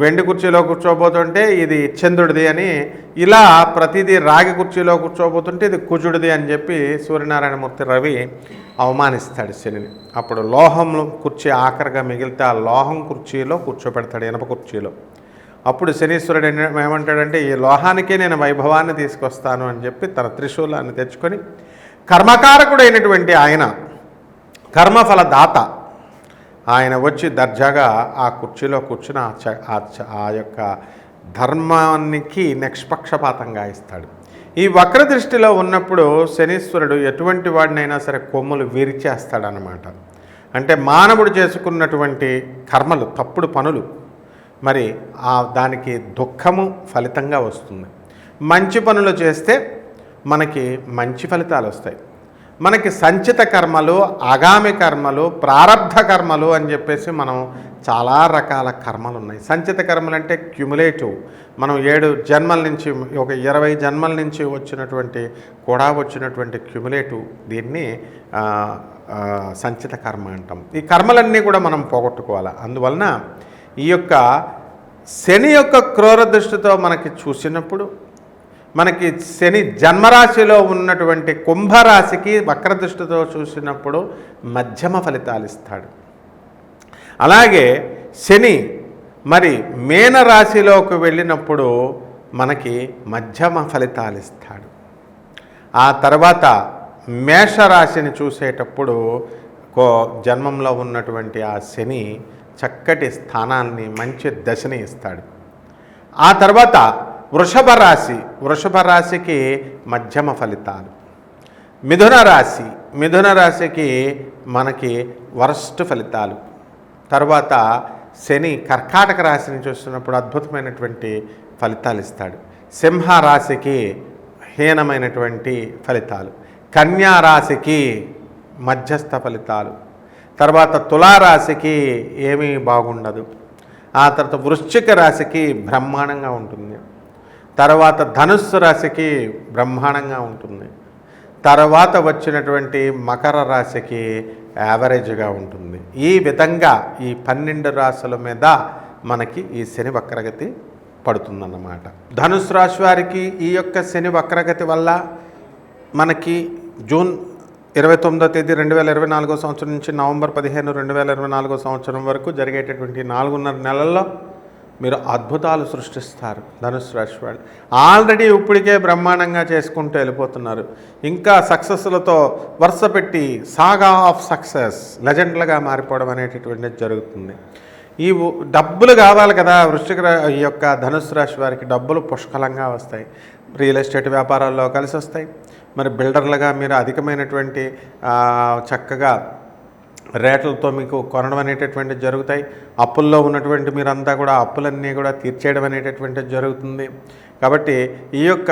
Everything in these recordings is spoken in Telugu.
వెండి కుర్చీలో కూర్చోబోతుంటే ఇది చంద్రుడిది అని ఇలా ప్రతిదీ రాగి కుర్చీలో కూర్చోబోతుంటే ఇది కుజుడిది అని చెప్పి సూర్యనారాయణమూర్తి రవి అవమానిస్తాడు శనిని. అప్పుడు లోహం కుర్చీ ఆఖరిగా మిగిలితే ఆ లోహం కుర్చీలో కూర్చోబెడతాడు ఇనప కుర్చీలో. అప్పుడు శనీశ్వరుడు ఏమంటాడంటే ఈ లోహానికే నేను వైభవాన్ని తీసుకొస్తాను అని చెప్పి తన త్రిశూలాన్ని తెచ్చుకొని కర్మకారకుడైనటువంటి ఆయన కర్మఫల దాత ఆయన వచ్చి దర్జాగా ఆ కుర్చీలో కూర్చుని ఆ చ- ఆ యొక్క ధర్మానికి నిష్పక్షపాతంగా ఇస్తాడు. ఈ వక్ర దృష్టిలో ఉన్నప్పుడు శనీశ్వరుడు ఎటువంటి వాడినైనా సరే కొమ్ములు విరిచేస్తాడనమాట అంటే మానవుడు చేసుకున్నటువంటి కర్మలు తప్పుడు పనులు మరి ఆ దానికి దుఃఖము ఫలితంగా వస్తుంది. మంచి పనులు చేస్తే మనకి మంచి ఫలితాలు వస్తాయి. మనకి సంచిత కర్మలు ఆగామి కర్మలు ప్రారబ్ధ కర్మలు అని చెప్పేసి మనం చాలా రకాల కర్మలు ఉన్నాయి. సంచిత కర్మలు అంటే క్యుములేటివ్ మనం ఏడు జన్మల నుంచి ఒక ఇరవై జన్మల నుంచి వచ్చినటువంటి కూడా వచ్చినటువంటి క్యుములేటివ్ దీన్ని సంచిత కర్మ అంటాం. ఈ కర్మలన్నీ కూడా మనం పోగొట్టుకోవాలి? అందువలన ఈ యొక్క శని యొక్క క్రూర దృష్టితో మనకి చూసినప్పుడు మనకి శని జన్మరాశిలో ఉన్నటువంటి కుంభరాశికి వక్రదృష్టితో చూసినప్పుడు మధ్యమ ఫలితాలు ఇస్తాడు. అలాగే శని మరి మేనరాశిలోకి వెళ్ళినప్పుడు మనకి మధ్యమ ఫలితాలు ఇస్తాడు. ఆ తర్వాత మేషరాశిని చూసేటప్పుడు కో జన్మంలో ఉన్నటువంటి ఆ శని చక్కటి స్థానాన్ని మంచి దశని ఇస్తాడు. ఆ తర్వాత వృషభ రాశి వృషభ రాశికి మధ్యమ ఫలితాలు. మిథున రాశి మిథున రాశికి మనకి వరస్ట్ ఫలితాలు. తర్వాత శని కర్కాటక రాశిని చూస్తున్నప్పుడు అద్భుతమైనటువంటి ఫలితాలు ఇస్తాడు. సింహ రాశికి హీనమైనటువంటి ఫలితాలు. కన్యా రాశికి మధ్యస్థ ఫలితాలు. తర్వాత తులారాశికి ఏమీ బాగుండదు. ఆ తర్వాత వృశ్చిక రాశికి బ్రహ్మాండంగా ఉంటుంది. తర్వాత ధనుస్సు రాశికి బ్రహ్మాండంగా ఉంటుంది. తర్వాత వచ్చినటువంటి మకర రాశికి యావరేజ్గా ఉంటుంది. ఈ విధంగా ఈ పన్నెండు రాశుల మీద మనకి ఈ శని వక్రగతి పడుతుందన్నమాట. ధనుసు రాశి వారికి ఈ యొక్క శని వక్రగతి వల్ల మనకి జూన్ ఇరవై తొమ్మిదో తేదీ రెండు వేల ఇరవై నాలుగో సంవత్సరం నుంచి నవంబర్ పదిహేను రెండు వేల ఇరవై నాలుగో సంవత్సరం వరకు జరిగేటటువంటి నాలుగున్నర నెలల్లో మీరు అద్భుతాలు సృష్టిస్తారు. ధనుసు రాశి వాళ్ళు ఆల్రెడీ ఇప్పటికే బ్రహ్మాండంగా చేసుకుంటూ వెళ్ళిపోతున్నారు. ఇంకా సక్సెస్లతో వరుస పెట్టి సాగా ఆఫ్ సక్సెస్ లెజెండ్లుగా మారిపోవడం అనేటటువంటిది జరుగుతుంది. ఈ డబ్బులు కావాలి కదా వృశ్చిక ఈ యొక్క ధనుసు రాశి వారికి డబ్బులు పుష్కలంగా వస్తాయి. రియల్ ఎస్టేట్ వ్యాపారాల్లో కలిసి వస్తాయి మరి బిల్డర్లుగా మీరు అధికమైనటువంటి చక్కగా రేట్లతో మీకు కొనడం అనేటటువంటి జరుగుతాయి. అప్పుల్లో ఉన్నటువంటి మీరంతా కూడా అప్పులన్నీ కూడా తీర్చేయడం అనేటటువంటిది జరుగుతుంది. కాబట్టి ఈ యొక్క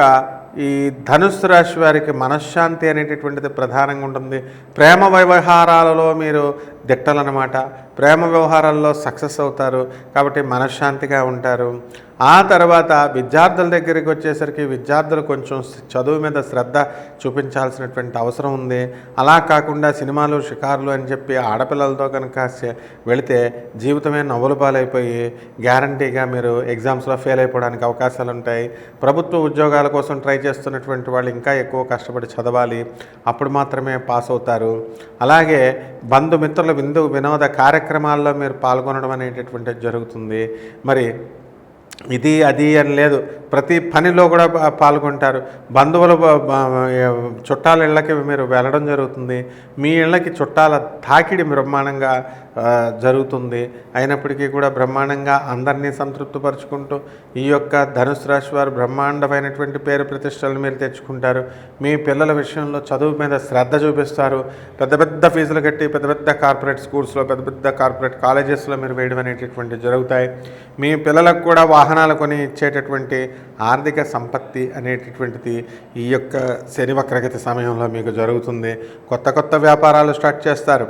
ఈ ధనుస్సు రాశి వారికి మనశ్శాంతి అనేటటువంటిది ప్రధానంగా ఉంటుంది. ప్రేమ వ్యవహారాలలో మీరు దిట్టలన్నమాట. ప్రేమ వ్యవహారాల్లో సక్సెస్ అవుతారు. కాబట్టి మనశ్శాంతిగా ఉంటారు. ఆ తర్వాత విద్యార్థుల దగ్గరికి వచ్చేసరికి విద్యార్థులు కొంచెం చదువు మీద శ్రద్ధ చూపించాల్సినటువంటి అవసరం ఉంది. అలా కాకుండా సినిమాలు షికారులు అని చెప్పి ఆడపిల్లలతో కనుక వెళితే జీవితమే నవ్వులు పాలైపోయి గ్యారంటీగా మీరు ఎగ్జామ్స్లో ఫెయిల్ అయిపోవడానికి అవకాశాలు ఉంటాయి ప్రభుత్వ ఉద్యోగాల కోసం ట్రై చేస్తున్నటువంటి వాళ్ళు ఇంకా ఎక్కువ కష్టపడి చదవాలి అప్పుడు మాత్రమే పాస్ అవుతారు. అలాగే బంధుమిత్రుల విందు వినోద కార్యక్రమాల్లో మీరు పాల్గొనడం అనేటటువంటిది జరుగుతుంది. మరి ఇది అది అని లేదు. ప్రతి పనిలో కూడా పాల్గొంటారు. బంధువుల చుట్టాల ఇళ్ళకి మీరు వెళ్ళడం జరుగుతుంది. మీ ఇళ్ళకి చుట్టాల తాకిడి బ్రహ్మాండంగా జరుగుతుంది. అయినప్పటికీ కూడా బ్రహ్మాండంగా అందరినీ సంతృప్తిపరుచుకుంటూ ఈ యొక్క ధనుసు రాశి వారు బ్రహ్మాండమైనటువంటి పేరు ప్రతిష్టలను మీరు తెచ్చుకుంటారు. మీ పిల్లల విషయంలో చదువు మీద శ్రద్ధ చూపిస్తారు. పెద్ద పెద్ద ఫీజులు కట్టి పెద్ద పెద్ద కార్పొరేట్ స్కూల్స్లో పెద్ద పెద్ద కార్పొరేట్ కాలేజెస్లో మీరు వేయడం అనేటటువంటివి జరుగుతాయి. మీ పిల్లలకు కూడా వాహనాలు కొని ఇచ్చేటటువంటి ఆర్థిక సంపత్తి అనేటటువంటిది ఈ యొక్క శని వక్రగతి సమయంలో మీకు జరుగుతుంది. కొత్త కొత్త వ్యాపారాలు స్టార్ట్ చేస్తారు.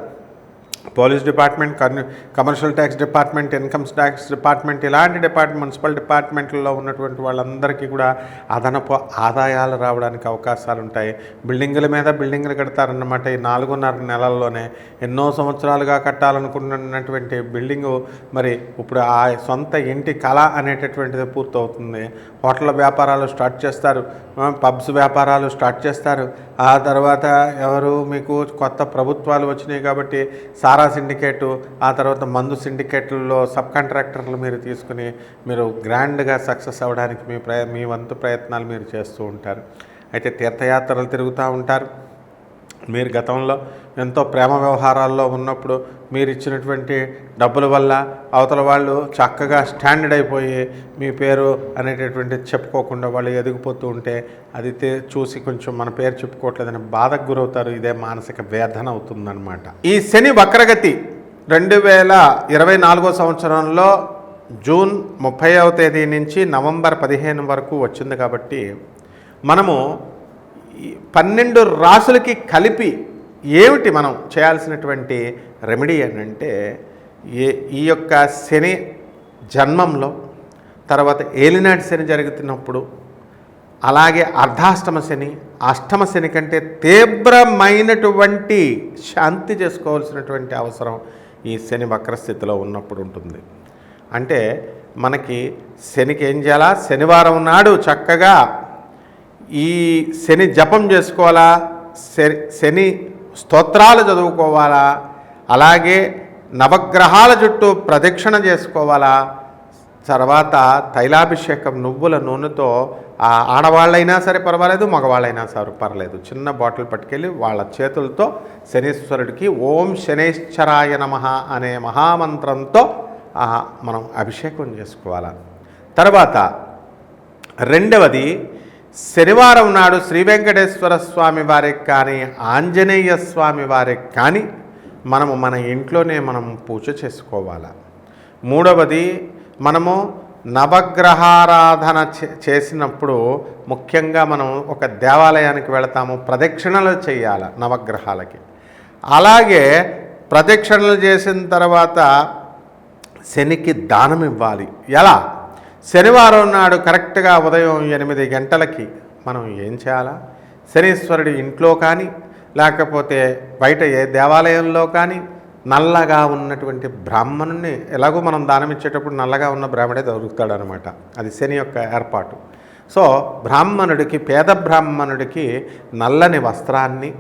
పోలీస్ డిపార్ట్మెంట్ కన్ commercial tax department income tax department ఇలాంటి డిపార్ట్మెంట్ మున్సిపల్ డిపార్ట్మెంట్లో ఉన్నటువంటి వాళ్ళందరికీ కూడా అదనపు ఆదాయాలు రావడానికి అవకాశాలు ఉంటాయి. బిల్డింగుల మీద బిల్డింగులు కడతారన్నమాట. ఈ నాలుగున్నర నెలల్లోనే ఎన్నో సంవత్సరాలుగా కట్టాలనుకున్నటువంటి బిల్డింగు మరి ఇప్పుడు ఆ సొంత ఇంటి కళ అనేటటువంటిది పూర్తవుతుంది. హోటల్ వ్యాపారాలు స్టార్ట్ చేస్తారు. పబ్స్ వ్యాపారాలు స్టార్ట్ చేస్తారు. ఆ తర్వాత ఎవరు మీకు కొత్త ప్రభుత్వాలు వచ్చినాయి కాబట్టి తారా సిండికేటు ఆ తర్వాత మందు సిండికేట్లలో సబ్ కాంట్రాక్టర్లు మీరు తీసుకుని మీరు గ్రాండ్గా సక్సెస్ అవ్వడానికి మీ ప్రయ మీ వంతు ప్రయత్నాలు మీరు చేస్తూ ఉంటారు. అయితే తీర్థయాత్రలు తిరుగుతూ ఉంటారు. మీరు గతంలో ఎంతో ప్రేమ వ్యవహారాల్లో ఉన్నప్పుడు మీరు ఇచ్చినటువంటి డబ్బుల వల్ల అవతల వాళ్ళు చక్కగా స్టాండర్డ్ అయిపోయి మీ పేరు అనేటటువంటి చెప్పుకోకుండా వాళ్ళు ఎదిగిపోతూ ఉంటే అది చూసి కొంచెం మన పేరు చెప్పుకోవట్లేదని బాధకు గురవుతారు. ఇదే మానసిక వేదన అవుతుందన్నమాట. ఈ శని వక్రగతి రెండు వేల ఇరవై నాలుగో సంవత్సరంలో జూన్ ముప్పైవ తేదీ నుంచి నవంబర్ పదిహేను వరకు వచ్చింది కాబట్టి మనము పన్నెండు రాసులకి కలిపి ఏమిటి మనం చేయాల్సినటువంటి రెమెడీ అని అంటే ఏ ఈ యొక్క శని జన్మంలో తర్వాత ఏలినాటి శని జరుగుతున్నప్పుడు అలాగే అర్ధాష్టమ శని అష్టమ శని కంటే తీవ్రమైనటువంటి శాంతి చేసుకోవాల్సినటువంటి అవసరం ఈ శని వక్రస్థితిలో ఉన్నప్పుడు ఉంటుంది. అంటే మనకి శనికి ఏం చేయాలా? శనివారం నాడు చక్కగా ఈ శని జపం చేసుకోవాలా? శని శని స్తోత్రాలు చదువుకోవాలా? అలాగే నవగ్రహాల చుట్టూ ప్రదక్షిణ చేసుకోవాలా? తర్వాత తైలాభిషేకం నువ్వుల నూనెతో ఆ ఆడవాళ్ళైనా సరే పర్వాలేదు మగవాళ్ళైనా సరే పర్లేదు. చిన్న బాటిల్ పట్టుకెళ్ళి వాళ్ళ చేతులతో శనీశ్వరుడికి ఓం శనేశ్వరాయ నమ అనే మహామంత్రంతో మనం అభిషేకం చేసుకోవాలి. తర్వాత రెండవది శనివారం నాడు శ్రీ వెంకటేశ్వర స్వామి వారికి కానీ ఆంజనేయ స్వామి వారికి కానీ మనము మన ఇంట్లోనే మనం పూజ చేసుకోవాలి. మూడవది మనము నవగ్రహారాధన చే- చేసినప్పుడు ముఖ్యంగా మనం ఒక దేవాలయానికి వెళతాము ప్రదక్షిణలు చేయాలి నవగ్రహాలకి. అలాగే ప్రదక్షిణలు చేసిన తర్వాత శనికి దానం ఇవ్వాలి. ఎలా? శనివారం నాడు కరెక్ట్గా ఉదయం ఎనిమిది గంటలకి మనం ఏం చేయాలా? శనీశ్వరుడి ఇంట్లో కానీ లేకపోతే బయట ఏ దేవాలయంలో కానీ నల్లగా ఉన్నటువంటి బ్రాహ్మణుని ఎలాగో మనం దానం ఇచ్చేటప్పుడు నల్లగా ఉన్న బ్రాహ్మడే దొరుకుతాడు అనమాట అది శని యొక్క ఏర్పాటు. సో బ్రాహ్మణుడికి పేద బ్రాహ్మణుడికి నల్లని వస్త్రాన్ని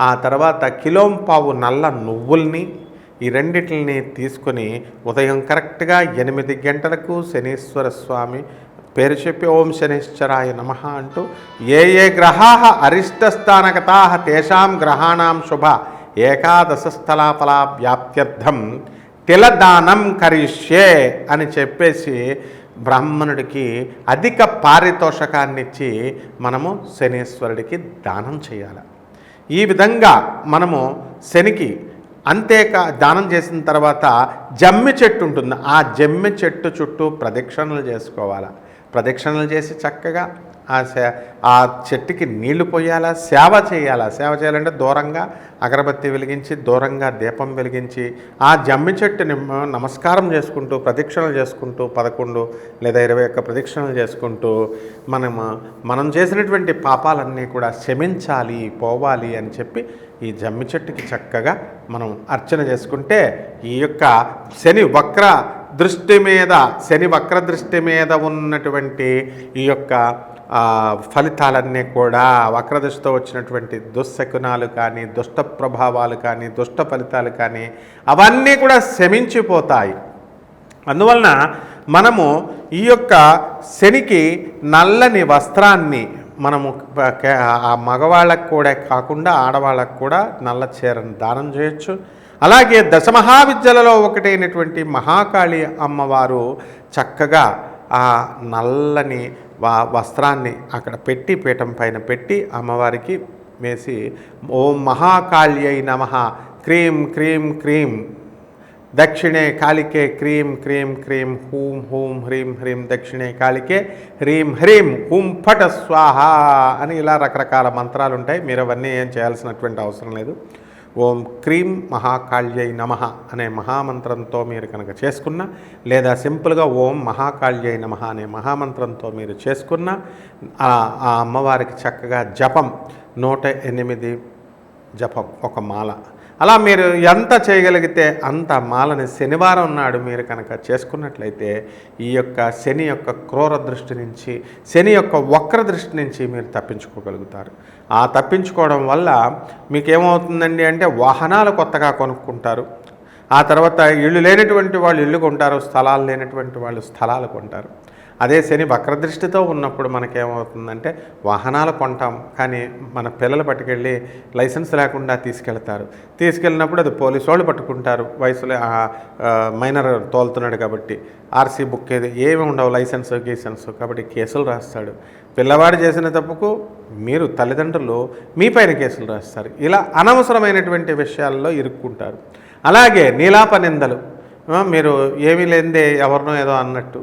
ఆ తర్వాత కిలోంపావు నల్ల నువ్వుల్ని ఈ రెండిటిని తీసుకొని ఉదయం కరెక్ట్గా ఎనిమిది గంటలకు శనీశ్వర స్వామి పేరు చెప్పి ఓం శనిశ్చరాయ నమ అంటూ ఏ ఏ గ్రహా అరిష్టస్థానగతా తేషాం గ్రహాణం శుభ ఏకాదశ స్థలాఫలా వ్యాప్త్యర్థం తిలదానం కరిష్యే అని చెప్పేసి బ్రాహ్మణుడికి అధిక పారితోషకాన్ని ఇచ్చి మనము శనీశ్వరుడికి దానం చేయాలి. ఈ విధంగా మనము శనికి అంతేకా దానం చేసిన తర్వాత జమ్మి చెట్టు ఉంటుంది. ఆ జమ్మి చెట్టు చుట్టూ ప్రదక్షిణలు చేసుకోవాలి? ప్రదక్షిణలు చేసి చక్కగా ఆ సే ఆ చెట్టుకి నీళ్ళు పోయాలా? సేవ చేయాలా? సేవ చేయాలంటే దూరంగా అగరబత్తి వెలిగించి దూరంగా దీపం వెలిగించి ఆ జమ్మి చెట్టుని నమస్కారం చేసుకుంటూ ప్రదక్షిణలు చేసుకుంటూ పదకొండు లేదా ఇరవై ఒక్క ప్రదక్షిణలు చేసుకుంటూ మనం మనం చేసినటువంటి పాపాలన్నీ కూడా క్షమించాలి పోవాలి అని చెప్పి ఈ జమ్మి చెట్టుకి చక్కగా మనం అర్చన చేసుకుంటే ఈ యొక్క శని వక్ర దృష్టి మీద శని వక్ర దృష్టి మీద ఉన్నటువంటి ఈ యొక్క ఫలితాలన్నీ కూడా వక్రదృష్టితో వచ్చినటువంటి దుశ్శకునాలు కానీ దుష్ట ప్రభావాలు కానీ దుష్ట ఫలితాలు కానీ అవన్నీ కూడా శమించిపోతాయి. అందువలన మనము ఈ యొక్క శనికి నల్లని వస్త్రాన్ని మనము ఆ మగవాళ్ళకు కూడా కాకుండా ఆడవాళ్ళకు కూడా నల్ల చీరను దానం చేయొచ్చు. అలాగే దశమహావిద్యలలో ఒకటైనటువంటి మహాకాళి అమ్మవారు చక్కగా ఆ నల్లని వా వస్త్రాన్ని అక్కడ పెట్టి పీఠం పైన పెట్టి అమ్మవారికి వేసి ఓం మహాకాళ్యై నమ క్రీం క్రీం క్రీం దక్షిణే కాళికే క్రీం క్రీం క్రీం హూం హూం హ్రీం హ్రీం దక్షిణే కాళికే హ్రీం హ్రీం హూం ఫట స్వాహ అని ఇలా రకరకాల మంత్రాలు ఉంటాయి మీరు అవన్నీ ఏం చేయాల్సినటువంటి అవసరం లేదు. ఓం క్రీం మహాకాళ్యై నమ అనే మహామంత్రంతో మీరు కనుక చేసుకున్న లేదా సింపుల్గా ఓం మహాకాళ్యై నమ అనే మహామంత్రంతో మీరు చేసుకున్న ఆ ఆ అమ్మవారికి చక్కగా జపం నూట ఎనిమిది జపం ఒక మాల. అలా మీరు ఎంత చేయగలిగితే అంత మాలని శనివారం నాడు మీరు కనుక చేసుకున్నట్లయితే ఈ యొక్క శని యొక్క క్రూర దృష్టి నుంచి శని యొక్క వక్ర దృష్టి నుంచి మీరు తప్పించుకోగలుగుతారు. ఆ తప్పించుకోవడం వల్ల మీకు ఏమవుతుందండి అంటే వాహనాలు కొత్తగా కొనుక్కుంటారు. ఆ తర్వాత ఇల్లు లేనటువంటి వాళ్ళు ఇల్లు కొంటారు స్థలాలు లేనటువంటి వాళ్ళు స్థలాలు కొంటారు. అదే శని వక్రదృష్టితో ఉన్నప్పుడు మనకేమవుతుందంటే వాహనాలు కొంటాం కానీ మన పిల్లలు పట్టుకెళ్ళి లైసెన్స్ లేకుండా తీసుకెళ్తారు. తీసుకెళ్ళినప్పుడు అది పోలీసు వాళ్ళు పట్టుకుంటారు. వయసులో మైనర్ తోలుతున్నాడు కాబట్టి ఆర్సీ బుక్ ఏది ఏమి ఉండవు లైసెన్స్ గీసెన్స్. కాబట్టి కేసులు రాస్తాడు. పిల్లవాడు చేసిన తప్పుకు మీరు తల్లిదండ్రులు మీ పైన కేసులు రాస్తారు. ఇలా అనవసరమైనటువంటి విషయాల్లో ఇరుక్కుంటారు. అలాగే నీలాప నిందలు. మీరు ఏమీ లేనిదే ఎవరినో ఏదో అన్నట్టు.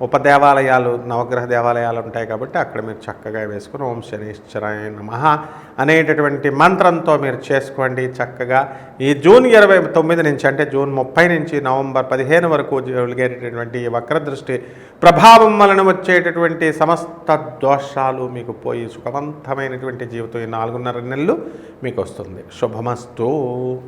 ఉపదేవాలయాలు నవగ్రహ దేవాలయాలు ఉంటాయి కాబట్టి అక్కడ మీరు చక్కగా వేసుకుని ఓం శనీశ్వరాయ నమ అనేటటువంటి మంత్రంతో మీరు చేసుకోండి చక్కగా. ఈ జూన్ ఇరవై తొమ్మిది నుంచి అంటే జూన్ ముప్పై నుంచి నవంబర్ పదిహేను వరకు జరిగేటటువంటి ఈ వక్రదృష్టి ప్రభావం వలన వచ్చేటటువంటి సమస్త దోషాలు మీకు పోయి సుఖవంతమైనటువంటి జీవితం ఈ నాలుగున్నర నెలలు మీకు వస్తుంది. శుభమస్తు.